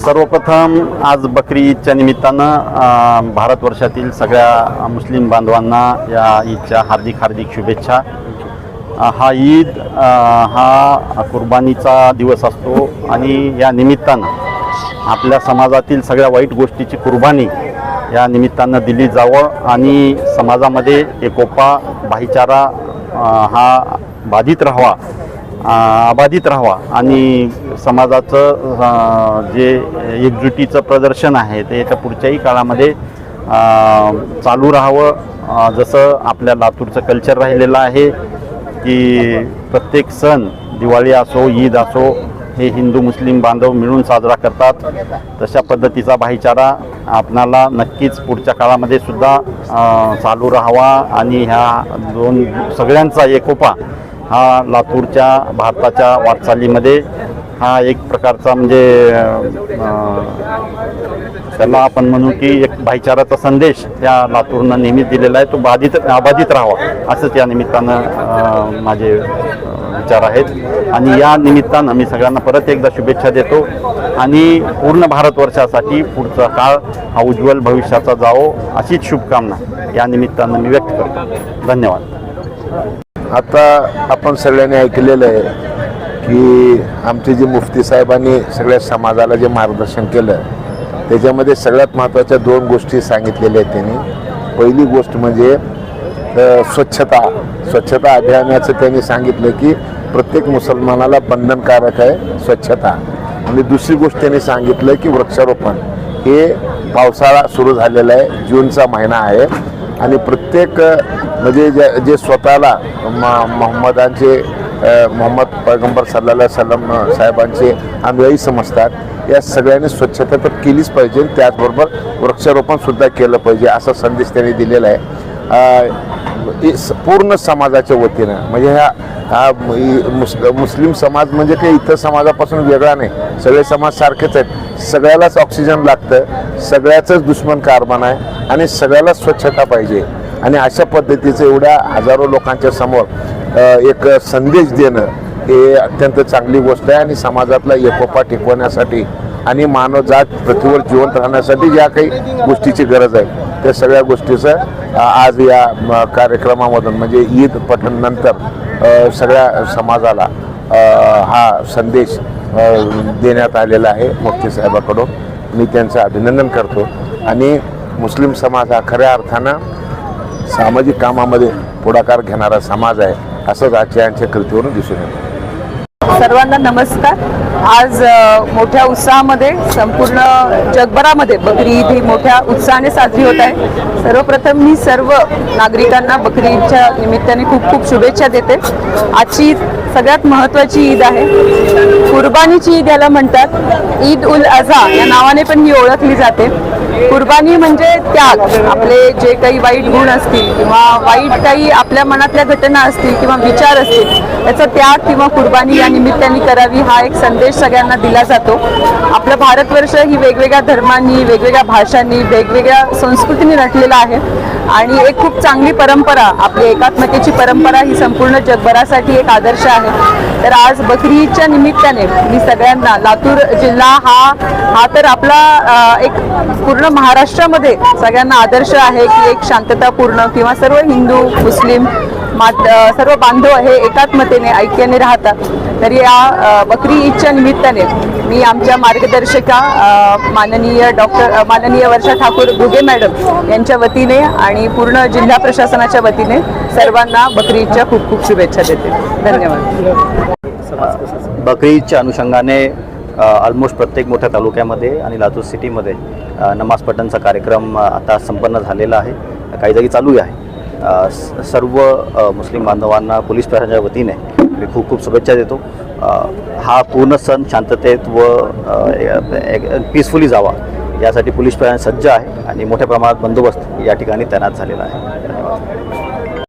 सर्वप्रथम आज बकरी ईदच्या निमित्तानं भारतवर्षातील सगळ्या मुस्लिम बांधवांना या ईदच्या हार्दिक हार्दिक शुभेच्छा. हा ईद हा कुर्बानीचा दिवस असतो आणि या निमित्तानं आपल्या समाजातील सगळ्या वाईट गोष्टीची कुर्बानी या निमित्तानं दिली जावं आणि समाजामध्ये एकोपा भाईचारा हा बाधित राहावा अबाधित राहावा. आणि समाजाचं जे एकजुटीचं प्रदर्शन आहे ते याच्या पुढच्याही काळामध्ये चालू राहावं. जसं आपल्या लातूरचं कल्चर राहिलेलं आहे की प्रत्येक सण दिवाळी असो ईद असो हे हिंदू मुस्लिम बांधव मिळून साजरा करतात. तशा पद्धतीचा भाईचारा आपणाला नक्कीच पुढच्या काळामध्ये सुद्धा चालू राहावा. आणि ह्या दोन सगळ्यांचा एकोपा हा लातूरच्या भारताच्या वाटचालीमध्ये हा एक प्रकारचा म्हणजे त्याला आपण म्हणू की एक भाईचाराचा संदेश त्या लातूरनं नेहमीच दिलेला आहे. तो बाधित अबाधित राहावा असंच या निमित्तानं माझे विचार आहेत. आणि या निमित्तानं मी सगळ्यांना परत एकदा शुभेच्छा देतो. आणि पूर्ण भारतवर्षासाठी पुढचा काळ हा उज्ज्वल भविष्याचा जावो अशीच शुभकामना या निमित्तानं मी व्यक्त करतो. धन्यवाद. आता आपण सगळ्यांनी ऐकलेलं आहे की आमचे जे मुफ्ती साहेबांनी सगळ्या समाजाला जे मार्गदर्शन केलं त्याच्यामध्ये सगळ्यात महत्त्वाच्या दोन गोष्टी सांगितलेल्या आहेत त्यांनी. पहिली गोष्ट म्हणजे स्वच्छता. स्वच्छता अभियानाचं त्यांनी सांगितलं की प्रत्येक मुसलमानाला बंधनकारक आहे स्वच्छता. आणि दुसरी गोष्ट त्यांनी सांगितलं की वृक्षारोपण. हे पावसाळा सुरू झालेला आहे जूनचा महिना आहे. आणि प्रत्येक म्हणजे जे जे स्वतःला म- मोहम्मदांचे मोहम्मद पैगंबर सल्ला सल्लम साहेबांचे अनुयायी समजतात. या सगळ्यांनी स्वच्छता तर केलीच पाहिजे त्याचबरोबर वृक्षारोपणसुद्धा केलं पाहिजे असा संदेश त्यांनी दिलेला आहे. स- पूर्ण समाजाच्या वतीनं म्हणजे ह्या हा इ- मुस मुस्लिम समाज म्हणजे काही इतर समाजापासून वेगळा नाही. सगळे समाज सारखेच आहेत. सगळ्यालाच ऑक्सिजन लागतं. सगळ्याचंच दुश्मन कारमान आहे आणि सगळ्यालाच स्वच्छता पाहिजे. आणि अशा पद्धतीचं एवढ्या हजारो लोकांच्या समोर एक संदेश देणं हे अत्यंत चांगली गोष्ट आहे आणि समाजातला एकोपा टिकवण्यासाठी आणि मानवजात पृथ्वीवर जिवंत राहण्यासाठी ज्या काही गोष्टीची गरज आहे त्या सगळ्या गोष्टीचं आज या कार्यक्रमामधून म्हणजे ईद पठणनंतर नंतर सगळ्या समाजाला हा संदेश देण्यात आलेला आहे मुफ्ती साहेबाकडून. मी त्यांचं अभिनंदन करतो. आणि मुस्लिम समाज हा खऱ्या अर्थानं सामाजिक कामामध्ये पुढाकार घेणारा समाज आहे असंच आजच्या यांच्या कृतीवरून दिसून येतं. सर्वांना नमस्कार. आज मोठ्या उत्साहामध्ये संपूर्ण जगभरामध्ये बकरी ईद ही मोठ्या उत्साहाने साजरी होत आहे. सर्वप्रथम मी सर्व नागरिकांना बकरी ईदच्या निमित्ताने खूप खूप शुभेच्छा देते. आजची सगळ्यात महत्त्वाची ईद आहे. कुर्बानीची ईद याला म्हणतात. ईद उल अझा या नावाने पण ही ओळखली जाते. कुर्बानी म्हणजे त्याग. आपले जे काही वाईट गुण असतील किंवा वाईट काही आपल्या मनातल्या घटना असतील किंवा विचार असतील त्याचा त्याग किंवा कुर्बानी या निमित्ताने करावी हा एक संदेश सगळ्यांना दिला जातो. आपलं भारतवर्ष ही वेगवेगळ्या धर्मांनी वेगवेगळ्या भाषांनी वेगवेगळ्या संस्कृतीने नटलेलं आहे. आणि एक खूप चांगली परंपरा आपली एकात्मतेची परंपरा ही संपूर्ण जगभरासाठी एक आदर्श आहे. तर आज बकरीच्या निमित्ताने मी सगळ्यांना लातूर जिल्हा हा हा तर आपला एक पूर्ण महाराष्ट्रामध्ये सगळ्यांना आदर्श आहे की एक शांततापूर्ण किंवा सर्व हिंदू मुस्लिम मात सर्व बांधव हे एकात्मतेने ऐक्याने राहतात. तर या बकरी ईदच्या निमित्ताने मी आमच्या मार्गदर्शिका माननीय डॉक्टर माननीय वर्षा ठाकूर घुगे मॅडम यांच्या वतीने आणि पूर्ण जिल्हा प्रशासनाच्या वतीने सर्वांना बकरी ईदच्या खूप खूप शुभेच्छा देते. धन्यवाद. बकरी ईदच्या अनुषंगाने ऑलमोस्ट प्रत्येक मोठ्या तालुक्यामध्ये आणि लातूर सिटीमध्ये नमाज पठणचा कार्यक्रम आता संपन्न झालेला आहे. काही जागी चालूही आहे स- सर्व मुस्लिम बांधवांना पोलीस प्रशासनाच्या वतीने मी खूप खूप शुभेच्छा देतो. हा पूर्ण सण शांततेत व पीसफुली जावा. यासाठी पोलीस प्रशासन सज्ज आहे आणि मोठ्या प्रमाणात बंदोबस्त या ठिकाणी तैनात झालेला आहे. धन्यवाद.